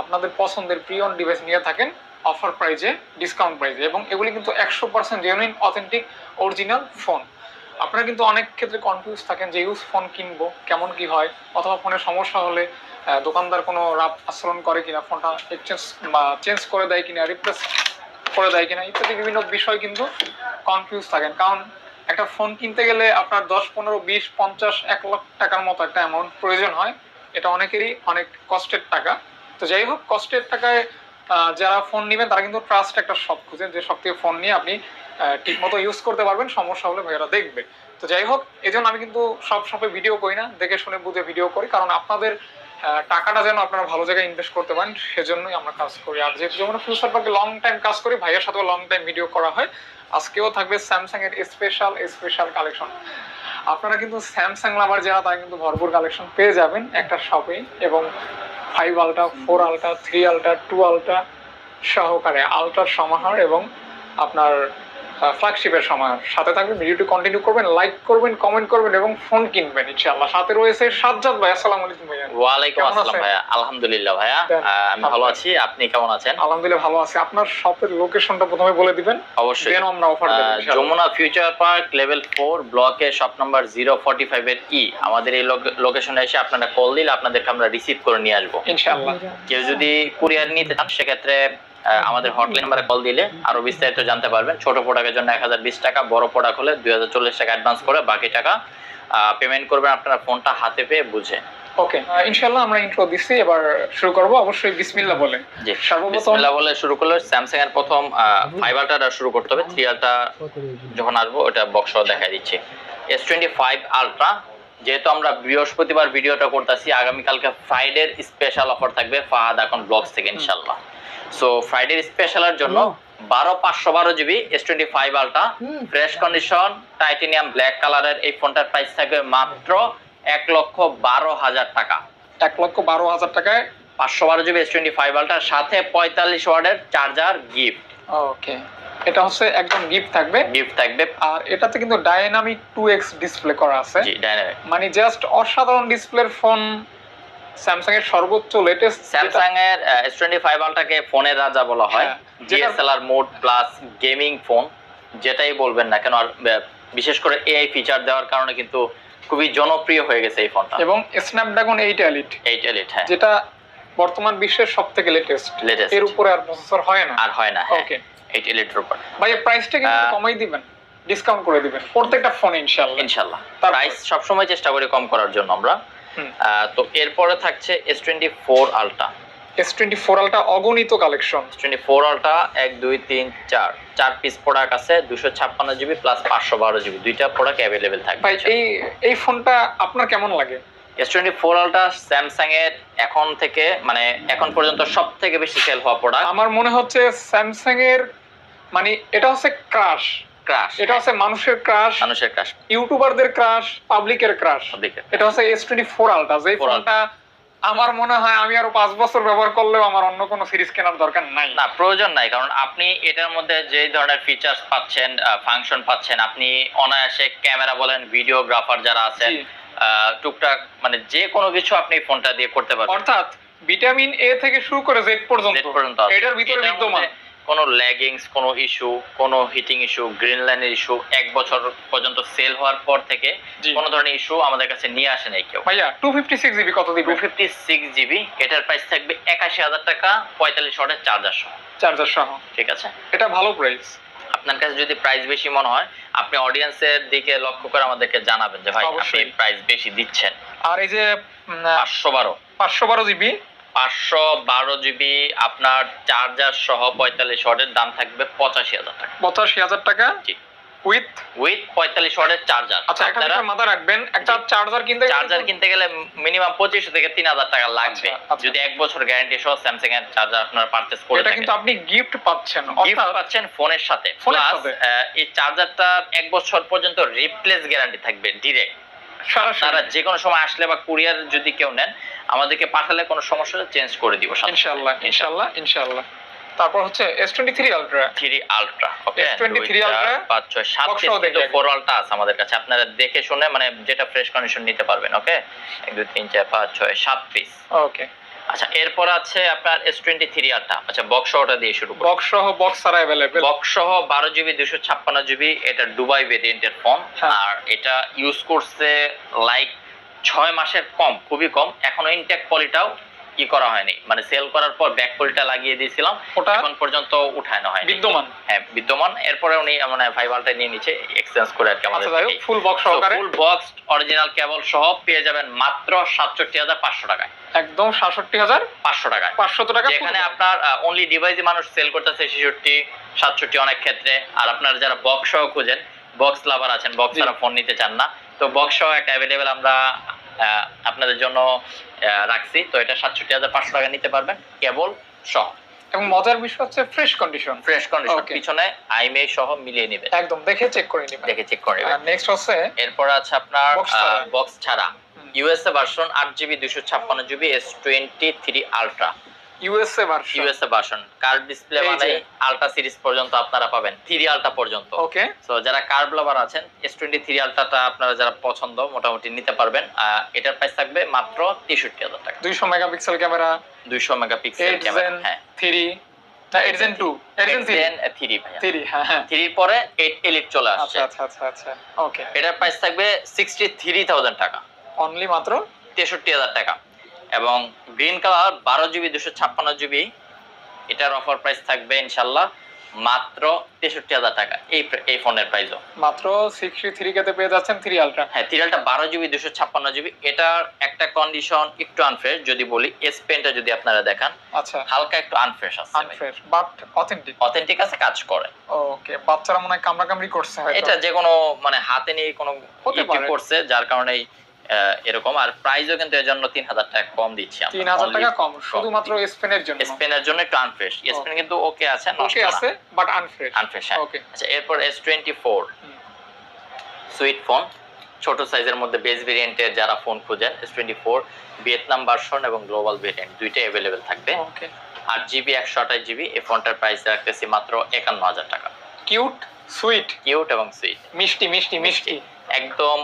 আপনাদের পছন্দের প্রিয়ন ডিভাইস নিয়ে থাকেন অফার প্রাইজে ডিসকাউন্ট প্রাইজে এবং এগুলি কিন্তু একশো percent genuine authentic original phone আপনারা কিন্তু অনেক ক্ষেত্রে কনফিউজ থাকেন যে ইউজ ফোন কিনবো, কেমন কি হয়, অথবা ফোনের সমস্যা হলে দোকানদার কোনো রাপ আচরণ করে কিনা ফোনটা এক্সচেঞ্জ বা চেঞ্জ করে দেয় কিনা রিপ্লেস করে দেয় কিনা, ইত্যাদি বিভিন্ন বিষয় কিন্তু কনফিউজ থাকেন। কারণ একটা ফোন কিনতে গেলে আপনার দশ, পনেরো, বিশ, পঞ্চাশ, এক লাখ টাকার মতো একটা অ্যামাউন্ট প্রয়োজন হয়। এটা অনেকেরই অনেক কষ্টের টাকা। তো যাই হোক, কষ্টের টাকায় যারা ফোন নেবেন, তারা কিন্তু ট্রাস্ট একটা শপ খুঁজেন যে সব থেকে ফোন নিয়ে আপনি ঠিক মতো ইউজ করতে পারবেন, সমস্যা হলে ভাইয়েরা দেখবে। তো যাই হোক এই আমি কিন্তু সব শপে ভিডিও করি না, দেখে শুনে বুঝে ভিডিও করি, কারণ আপনাদের টাকাটা যেন আপনারা ভালো জায়গায় ইনভেস্ট করতে পারেন, সেজন্যই আমরা কাজ করি। আর যেহেতু যেমন ফিউচার পার্কে লং টাইম কাজ করি, ভাইয়ের সাথেও লং টাইম ভিডিও করা হয়। আজকেও থাকবে স্যামসাং এর স্পেশাল স্পেশাল কালেকশন আপনারা কিন্তু স্যামসাং লাভার যারা, তারা কিন্তু ভরপুর কালেকশন পেয়ে যাবেন একটা শপে এবং ফাইভ আলটা ফোর আলটা থ্রি আলটা টু আলটা সহকারে আলট্রা সমাহার এবং আপনার ফ্ল্যাগশিপের সমাহার সাথে থাকবেন ভিডিওটি কন্টিনিউ করবেন লাইক করবেন কমেন্ট করবেন এবং ফোন কিনবেন ইনশাআল্লাহ। সাথে রয়েছে সাজ্জাদ ভাই আসসালামু আলাইকুম ভাইয়া। ওয়ালাইকুম কেমন আসসালাম ভাইয়া। আলহামদুলিল্লাহ ভাইয়া। আমি ভালো আছি। আপনি কেমন আছেন? আলহামদুলিল্লাহ ভালো আছি। আপনার শপের লোকেশনটা প্রথমে বলে দিবেন অবশ্যই। দেন আমরা অফার দেব ইনশাআল্লাহ। Jamuna future park level four ব্লকে shop number zero forty five এর ই আমাদের এই লোকেশনে এসে আপনারা কল দিলে আপনাদেরকে আমরা রিসিভ করে নিয়ে আসব। ইনশাআল্লাহ। কেউ যদি কুরিয়ার নিতে চান সেক্ষেত্রে আমাদের হটলাইন নাম্বারে কল দিলে আরও বিস্তারিত জানতে পারবেন। ছোট প্রোডাক্টের জন্য এক হাজার বিশ টাকা বড় প্রোডাক্ট হলে দুই হাজার চল্লিশ টাকা অ্যাডভান্স করে বাকি টাকা পেমেন্ট করবেন আপনারা ফোনটা হাতে পেয়ে বুঝে। ওকে ইনশাআল্লাহ আমরা ইন্ট্রো এবার শুরু করব। অবশ্যই বিসমিল্লাহ বলে। জি সর্বপ্রথম বিসমিল্লাহ বলে শুরু করলে স্যামসাং এর প্রথম ফাইভ আলট্রাটা শুরু করতে হবে। থ্রি আলট্রা যখন আসব ওটা বক্স দেখাই দিচ্ছি। এস টোয়েন্টি ফাইভ আলট্রা যেহেতু আমরা বৃহস্পতিবার ভিডিওটা করতেছি আগামীকালকে ফ্রাইডের স্পেশাল অফার থাকবে ফাহাদ এখন ব্লগস থেকে ইনশাল্লাহ সো ফ্রাইডের স্পেশালের জন্য বারো পাঁচশো বারো GB S twenty five ultra fresh condition titanium black কালারের এই ফোনটার প্রাইস থাকবে মাত্র এক লক্ষ বারো হাজার টাকা। এক লক্ষ বারো হাজার টাকায় পাঁচশো বারো জিবি এস টোয়েন্টি ফাইভ আলট্রার সাথে পঁয়তাল্লিশ ওয়ার্ডের চার্জার গিফট ওকে এটা হচ্ছে একদম গিফট থাকবে। গিফট থাকবে। আর এটাতে কিন্তু ডাইনামিক টু এক্স ডিসপ্লে করা আছে। জি ডাইনামিক মানে জাস্ট অসাধারণ ডিসপ্লের ফোন স্যামসাং এর সর্বোচ্চ লেটেস্ট স্যামসাং এর এস টোয়েন্টি ফাইভ আলট্রাকে ফোনের রাজা বলা হয় হ্যাঁ, DSLR mode plus gaming phone যেটাই বলবেন না কেন আর বিশেষ করে এআই ফিচার দেওয়ার কারণে কিন্তু খুবই জনপ্রিয় হয়ে গেছে এই ফোনটা এবং Snapdragon eight elite eight elite হ্যাঁ। যেটা বর্তমান বিশ্বের সব থেকে লেটেস্ট। এর উপরে আর প্রসেসর হয় না। আর হয় না হ্যাঁ। ওকে এইট এলিটের উপর। ভাই প্রাইসটা কিন্তু কমাই দিবেন ডিসকাউন্ট করে দিবেন প্রত্যেকটা ফোন ইনশাআল্লাহ। ইনশাল্লাহ তারপর? প্রাইস সবসময় চেষ্টা করি কম করার জন্য আমরা। তো এরপরে থাকছে S twenty four ultra S twenty four ultra অগণিত কালেকশন টোয়েন্টি ফোর আলট্রা এক দুই তিন চার। চার পিস প্রোডাক্ট আছে দুশো ছাপ্পান্ন জিবি প্লাস পাঁচশো বারো জিবি দুইটা প্রোডাক্ট অ্যাভেলেবেল থাকবে। ভাই এই এই ফোনটা আপনার কেমন লাগে? S twenty four ultra Samsung এর এখন থেকে মানে এখন পর্যন্ত সব থেকে বেশি সেল হওয়া প্রোডাক্ট আমার মনে হচ্ছে স্যামসাং এর মানে এটা হচ্ছে ক্রাশ ক্রাশ এটা হচ্ছে মানুষের ক্রাশ মানুষের ক্রাশ ইউটিউবারদের ক্রাশ পাবলিকের ক্রাশ এটা হচ্ছে এস টোয়েন্টি ফোর আলটা যে ফোনটা আমার মনে হয় আমি আরও পাঁচ বছর ব্যবহার করলেও আমার অন্য কোনো সিরিজ কেনার দরকার নাই। না প্রয়োজন নাই কারণ আপনি এটার মধ্যে যে ধরনের ফিচার্স পাচ্ছেন ফাংশন পাচ্ছেন আপনি অনায়াসে ক্যামেরা বলেন ভিডিওগ্রাফার যারা আছেন টুকটাক মানে যে কোনো কিছু আপনি ফোনটা দিয়ে করতে পারবেন। অর্থাৎ ভিটামিন এ থেকে শুরু করে জেড পর্যন্ত এটার ভিতরে বিদ্যমান। কোনো ল্যাগিংস কোনো ইস্যু কোনো হিটিং ইস্যু গ্রিন লাইনের ইস্যু এক বছর পর্যন্ত সেল হওয়ার পর থেকে কোনো ধরনের ইস্যু আমাদের কাছে নিয়ে আসে নাই কেউ। ভাইয়া টু ফিফটি সিক্স জিবি কত টু ফিফটি সিক্স জিবি এটার প্রাইস থাকবে একাশি হাজার টাকা পঁয়তাল্লিশ ওয়াটের চার্জার সহ। চার্জার সহ। ঠিক আছে? এটা ভালো প্রাইস আপনার কাছে যদি প্রাইস বেশি মনে হয় আপনি অডিয়েন্সের দিকে লক্ষ্য করে আমাদেরকে জানাবেন যে ভাই আপনি প্রাইস বেশি দিচ্ছেন। আর এই যে পাঁচশো বারো। পাঁচশো বারো জিবি পাঁচশো বারো জিবি আপনার চার্জার সহ পঁয়তাল্লিশ ওয়াটের দাম থাকবে পঁচাশি হাজার টাকা পঁচাশি হাজার টাকা জি। উইথ উইথ পঁয়তাল্লিশ ওয়াটের চার্জার আচ্ছা একটা বিষয় মাথা রাখবেন একটা। চার্জার কিনতে গেলে চার্জার কিনতে গেলে মিনিমাম পঁচিশশো থেকে তিন হাজার টাকা লাগবে আচ্ছা, আচ্ছা। যদি এক বছর গ্যারান্টি সহ স্যামসাং এর চার্জার আপনার পারচেস করে এটা কিন্তু আপনি গিফট পাচ্ছেন গিফট পাচ্ছেন ফোনের সাথে প্লাস। এই চার্জারটা এক বছর পর্যন্ত রিপ্লেস গ্যারান্টি থাকবে ডিরেক্ট তারা যে কোনো সময় আসলে বা কুরিয়ার যদি কেউ নেন আমাদেরকে পাঠালে কোনো সমস্যা চেঞ্জ করে দিব ইনশাআল্লাহ ইনশাআল্লাহ। ইনশাল্লাহ তারপর হচ্ছে S23 Ultra 3 Ultra ওকে S23 Ultra, পাঁচ ছয় সাত box পিস সহ কিন্তু দেখে। Ultra আছে আমাদের কাছে। আপনারা দেখে শুনে মানে যেটা ফ্রেশ কন্ডিশন নিতে পারবেন ওকে এক দুই তিন চার পাঁচ ছয় সাত পিস ওকে আচ্ছা এরপর আছে আপনার এস টোয়েন্টি থ্রি আরটা আচ্ছা বক্স সহটা দিয়ে শুরু করি। বক্স সহ বক্স ছাড়া অ্যাভেলেবেল বক্স সহ বারো জিবি দুশো ছাপ্পান্ন জিবি এটা দুবাই ভেরিয়েন্টের ফোন। আর এটা ইউজ করছে লাইক ছয় মাসের কম খুবই কম। এখনও ইনটেক পলিটাও কি করা হয়নি? মানে সেল করার পর ব্যাক পলিটা লাগিয়ে দিয়েছিলাম। ওটা এখন পর্যন্ত উঠানো হয় বিদ্যমান? হ্যাঁ বিদ্যমান। এরপরে উনি মানে ফাইবারটা নিয়ে নিচ্ছে এক্সচেঞ্জ করে আর কি আমাদের আচ্ছা ফুল বক্স সহকারে। ফুল বক্স অরিজিনাল কেবল সহ পেয়ে যাবেন মাত্র সাতষট্টি হাজার পাঁচশো টাকায়। একদম সাতষট্টি হাজার পাঁচশো টাকায়। পাঁচশত টাকা full যেখানে box। আপনার অনলি ডিভাইসে মানুষ সেল করতেছে ছেষট্টি সাতষট্টি অনেক ক্ষেত্রে। আর আপনার যারা বক্স সহ খুঁজেন বক্স লাভার আছেন বক্স। ছাড়া ফোন নিতে চান না। তো বক্স সহ একটা অ্যাভেলেবেল আমরা আপনাদের জন্য রাখছি। তো এটা সাতষট্টি হাজার পাঁচশো টাকা নিতে পারবেন কেবল সহ। এবং মজার বিষয় হচ্ছে ফ্রেশ কন্ডিশন ফ্রেশ কন্ডিশন. পিছনে আইমে সহ মিলিয়ে নেবেন। একদম দেখে চেক করে নিবেন। দেখে চেক করে নেবেন। নেক্সট হচ্ছে এরপর আছে আপনার বক্স ছাড়া। ইউএসএ ভার্সন আট জিবি দুশো ছাপ্পান্ন GB S twenty three ultra USA version USA version কার ডিসপ্লে মানে আলট্রা সিরিজ পর্যন্ত আপনারা পাবেন থ্রি আলট্রা পর্যন্ত। ওকে সো যারা কার্ভ লাভার আছেন এস টোয়েন্টি থ্রি আলট্রাটা আপনারা যারা পছন্দ মোটামুটি নিতে পারবেন। এটার প্রাইস থাকবে মাত্র তেষট্টি হাজার টাকা। দুইশো মেগাপিক্সেল ক্যামেরা দুইশো মেগাপিক্সেল এইট ক্যামেরা হ্যাঁ। থ্রি না eight gen two eight three three three হ্যাঁ হ্যাঁ। পরে এলিট চলে আচ্ছা আসছে। আচ্ছা আচ্ছা আচ্ছা। ওকে এটার প্রাইস থাকবে টাকা। অনলি মাত্র? তেষট্টি হাজার টাকা। এবং গ্রিন কালার বারো জিবি দুশো ছাপ্পান্ন জিবি। এটার অফার প্রাইস থাকবে ইনশাল্লাহ মাত্র তেষট্টি হাজার টাকা এই এই ফোনের প্রাইসও মাত্র সিক্সটি থ্রি কেতে পেয়ে যাচ্ছেন থ্রি আলট্রা হ্যাঁ তিরালটা বারো জিবি দুশো ছাপ্পান্ন জিবি। এটার একটা কন্ডিশন একটু আনফ্রেশ যদি বলি এস পেনটা যদি আপনারা দেখান আচ্ছা। হালকা একটু আনফ্রেশ আছে আনফ্রেশ বাট অথেন্টিক অথেন্টিক আছে কাজ করে। ওকে বাচ্চারা মনে হয় কামড়াকামড়ি করছে হয়তো। এটা যে কোনো মানে হাতে নিয়ে কোনো হতে করছে যার কারণে এরকম। আর প্রাইসও কিন্তু এর জন্য তিন হাজার টাকা কম দিচ্ছি আমরা। তিন হাজার টাকা কম শুধুমাত্র স্পেনের জন্য। স্পেনের জন্য একটু আনফ্রেশ স্পেন কিন্তু ওকে আছে ওকে আছে বাট আনফ্রেশ আনফ্রেশ ওকে আচ্ছা এরপর S twenty four. Sweet phone ছোট সাইজের মধ্যে বেস ভেরিয়েন্টের যারা ফোন খুঁজেন S twenty four Vietnam version এবং গ্লোবাল ভেরিয়েন্ট দুইটাই অ্যাভেলেবেল থাকবে। ওকে আট জিবি একশো আঠাশ জিবি এই ফোনটার প্রাইস রাখতেছি মাত্র একান্ন হাজার টাকা। কিউট সুইট কিউট এবং সুইট মিষ্টি মিষ্টি মিষ্টি। একদম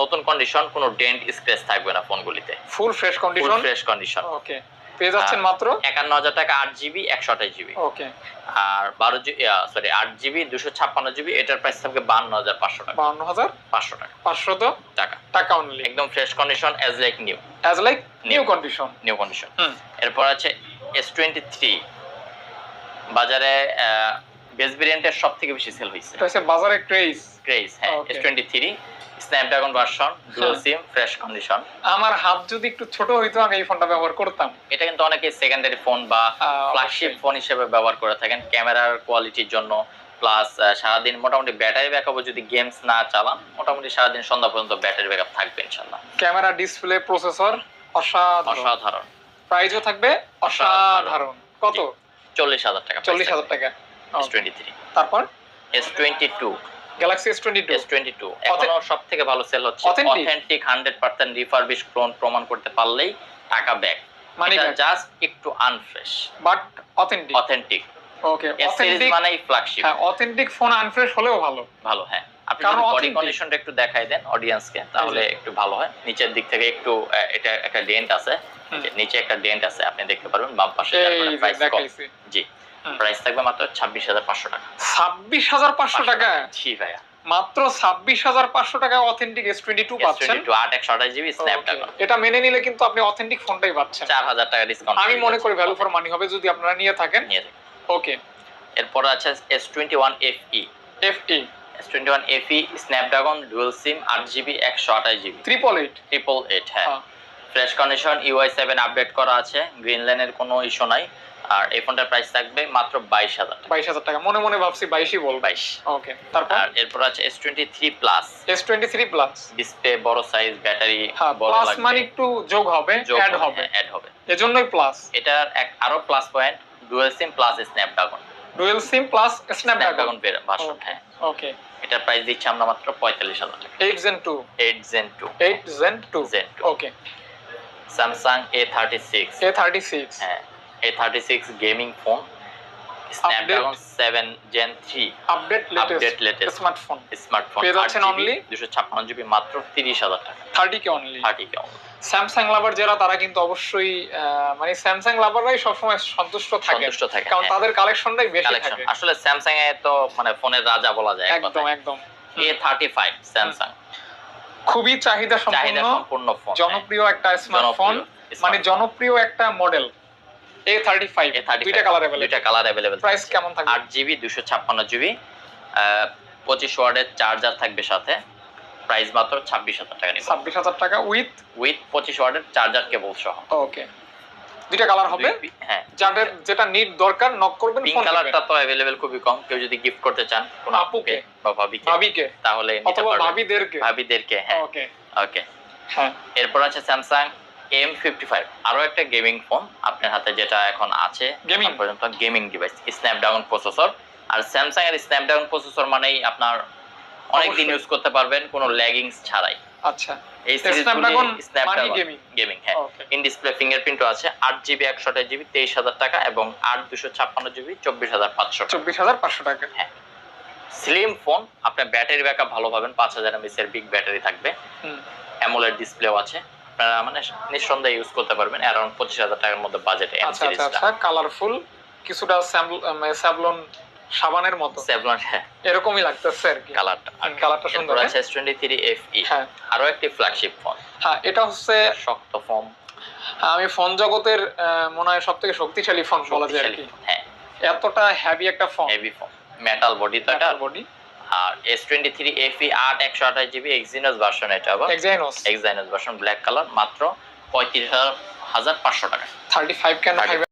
নতুন কন্ডিশন কোনো ডেন্ট স্ক্র্যাচ থাকবে না ফোনগুলিতে। Full fresh condition full fresh condition okay পেয়ে যাচ্ছেন মাত্র? একান্ন হাজার টাকা আট জিবি একশো আঠাশ জিবি ওকে আর বারো জিবি সরি আট জিবি দুশো ছাপ্পান্ন জিবি এটার প্রাইস থাকবে বান্ন হাজার পাঁচশো টাকা। বাউন্ন হাজার পাঁচশো টাকা। পাঁচশো তো? টাকা। টাকা অনলি একদম fresh condition as like new as like new condition new condition এরপর আছে এস টোয়েন্টি থ্রি বাজারে বেস ভেরিয়েন্টের সব থেকে বেশি সেল হয়েছে। এটা হচ্ছে বাজারে ক্রেজ ক্রেজ হ্যাঁ. S twenty three Snapdragon version dual. Sim fresh condition আমার হাত যদি একটু ছোট হইতো আমি এই ফোনটা ব্যবহার করতাম। এটা কিন্তু অনেকে সেকেন্ডারি ফোন বা ফ্ল্যাগশিপ ফোন হিসেবে ব্যবহার করে থাকেন। ক্যামেরার কোয়ালিটির জন্য প্লাস সারাদিন মোটামুটি ব্যাটারি ব্যাকআপও যদি গেমস না চালান মোটামুটি সারাদিন সন্ধ্যা পর্যন্ত ব্যাটারি ব্যাকআপ থাকবে ইনশাল্লাহ ক্যামেরা ডিসপ্লে প্রসেসর অসাধারণ। অসাধারণ। প্রাইসও থাকবে অসাধারণ। কত? চল্লিশ হাজার টাকা চল্লিশ হাজার টাকা। এস টোয়েন্টি থ্রি তারপর? S twenty two Galaxy S twenty two S twenty two এখনও সব থেকে ভালো সেল হচ্ছে। অথেন্টিক হান্ড্রেড পার্সেন্ট রিফারবিশ প্রমাণ করতে পারলেই টাকা ব্যাক মানি জাস্ট একটু unfresh but authentic authentic okay authentic মানেই ফ্ল্যাগশিপ হ্যাঁ অথেন্টিক ফোন আনফ্রেশ হলেও ভালো। ভালো হ্যাঁ। আপনি যদি বডি কন্ডিশনটা একটু দেখাই দেন অডিয়েন্সকে তাহলে একটু ভালো হয়। নিচের দিক থেকে একটু এটা একটা ডেন্ট আছে। নিচে একটা ডেন্ট আছে আপনি দেখতে পারবেন বাম পাশে জি। প্রাইস থাকবে মাত্র ছাব্বিশ হাজার পাঁচশো টাকা। ছাব্বিশ হাজার পাঁচশো টাকা? জি ভাইয়া। মাত্র ছাব্বিশ হাজার পাঁচশো টাকা অথেন্টিক এস টোয়েন্টি টু পাচ্ছেন? আট একশো আঠাশ জিবি স্ন্যাপড্রাগন এটা মেনে নিলে কিন্তু আপনি অথেন্টিক ফোনটাই পাচ্ছেন। চার হাজার টাকা ডিসকাউন্ট আমি মনে করি ভ্যালু ফর মানি হবে যদি আপনারা নিয়ে থাকেন। ওকে এরপর আছে S twenty one F E F E S twenty one F E Snapdragon dual sim আট জিবি একশো আঠাশ GB. Triple eight triple eight হ্যাঁ। Fresh condition UI seven update করা আছে। গ্রিন লাইনের কোনো ইস্যু নাই। আর এই ফোনটার প্রাইস থাকবে মাত্র বাইশ হাজার বাইশ হাজার টাকা। মনে মনে ভাবছি বাইশই বলব। বাইশ। ওকে তারপর? আর এরপর আছে S twenty three plus S twenty three plus display বড় সাইজ ব্যাটারি প্লাস মানে একটু যোগ হবে অ্যাড হবে অ্যাড হবে। এজন্যই প্লাস এটার এক আরও plus point dual sim plus Snapdragon dual sim plus Snapdragon version হ্যাঁ। ওকে এটার প্রাইস দিচ্ছি আমরা মাত্র পঁয়তাল্লিশ হাজার টাকা। Eight gen two eight gen two eight gen two gen two okay Samsung A thirty six A thirty six হ্যাঁ A thirty six gaming phone Snapdragon seven gen three update update latest smartphone smartphone পেয়ে যাচ্ছেন only? দুশো ছাপ্পান্ন GB মাত্র তিরিশ হাজার টাকা। Thirty K only thirty K Samsung lover যারা তারা কিন্তু অবশ্যই মানে স্যামসাং লাভাররাই সবসময় সন্তুষ্ট থাকে। সন্তুষ্ট থাকে কারণ হ্যাঁ, তাদের কালেকশনটাই বেশি থাকে। আসলে স্যামসাং এ তো মানে ফোনের রাজা বলা যায় একদম একদম। এ থার্টি ফাইভ স্যামসাং খুবই চাহিদা সম্পন্ন জনপ্রিয় একটা স্মার্টফোন মানে জনপ্রিয় একটা model A thirty five A thirty দুইটা কালার अवेलेबल দুইটা কালার অ্যাভেলেবেল প্রাইস কেমন থাকবে? আট জিবি দুশো ছাপ্পান্ন জিবি পঁচিশ ওয়ার্ডের চার্জার থাকবে সাথে। প্রাইস মাত্র ছাব্বিশ হাজার টাকা নিব। ছাব্বিশ হাজার টাকা উইথ উইথ পঁচিশ ওয়ার্ডের চার্জার কেবল সহ। ওকে দুইটা কালার হবে। হ্যাঁ। যাদের যেটা নিড দরকার নক করবেন পিঙ্ক কালারটা তো অ্যাভেলেবেল খুবই কম। কেউ যদি গিফট করতে চান কোনো আপুকে। বা ভাবিকে ভাবিকে তাহলে নিতে অথবা ভাবিদেরকে। ভাবিদেরকে হ্যাঁ। ওকে। ওকে। হ্যাঁ। এরপর আছে স্যামসাং এম ফিফটি ফাইভ আরও একটা গেমিং ফোন আপনার হাতে যেটা এখন আছে গেমিং পর্যন্ত গেমিং ডিভাইস স্ন্যাপড্রাগন প্রসেসর আর স্যামসাং এর স্ন্যাপড্রাগন প্রসেসর মানেই আপনার অনেক দিন ইউজ করতে পারবেন কোনো ল্যাগিংস ছাড়াই। আচ্ছা। এই সিরিজগুলি স্ন্যাপড্রাগন মানে গেমিং হ্যাঁ। ইন ডিসপ্লে ফিঙ্গারপ্রিন্টও আছে টাকা এবং স্লিম ফোন আপনার ব্যাটারি ব্যাকআপ ভালো পাবেন পাঁচ হাজার এমএস এর বিগ ব্যাটারি থাকবে। অ্যামোলেড ডিসপ্লেও আছে। আপনারা মানে নিঃসন্দেহে ইউজ করতে পারবেন পঁচিশ হাজার টাকার মধ্যে বাজেটে এম আচ্ছা আচ্ছা আচ্ছা কালারফুল কিছুটা স্যাভলন সাবানের মতো। সেভলন হ্যাঁ। এরকমই লাগতেছে আর কি। কালারটা কালারটা সুন্দর হ্যাঁ? আছে S twenty three F E হ্যাঁ। আরও একটি ফ্ল্যাগশিপ ফোন হ্যাঁ এটা হচ্ছে শক্ত ফোন আমি ফোন জগতের মনে হয় সব থেকে শক্তিশালী ফোন বলা যায় আর কি। হ্যাঁ। এতটা হ্যাভি একটা phone heavy phone metal body তো এটা। বডি আর S twenty three F E আট একশো আঠাশ জিবি এক্সিনাস ভার্সন এটা আবার। Exynos Exynos version black colour মাত্র পঁয়ত্রিশ হাজার পাঁচশো টাকা। থার্টি ফাইভ কেন? 35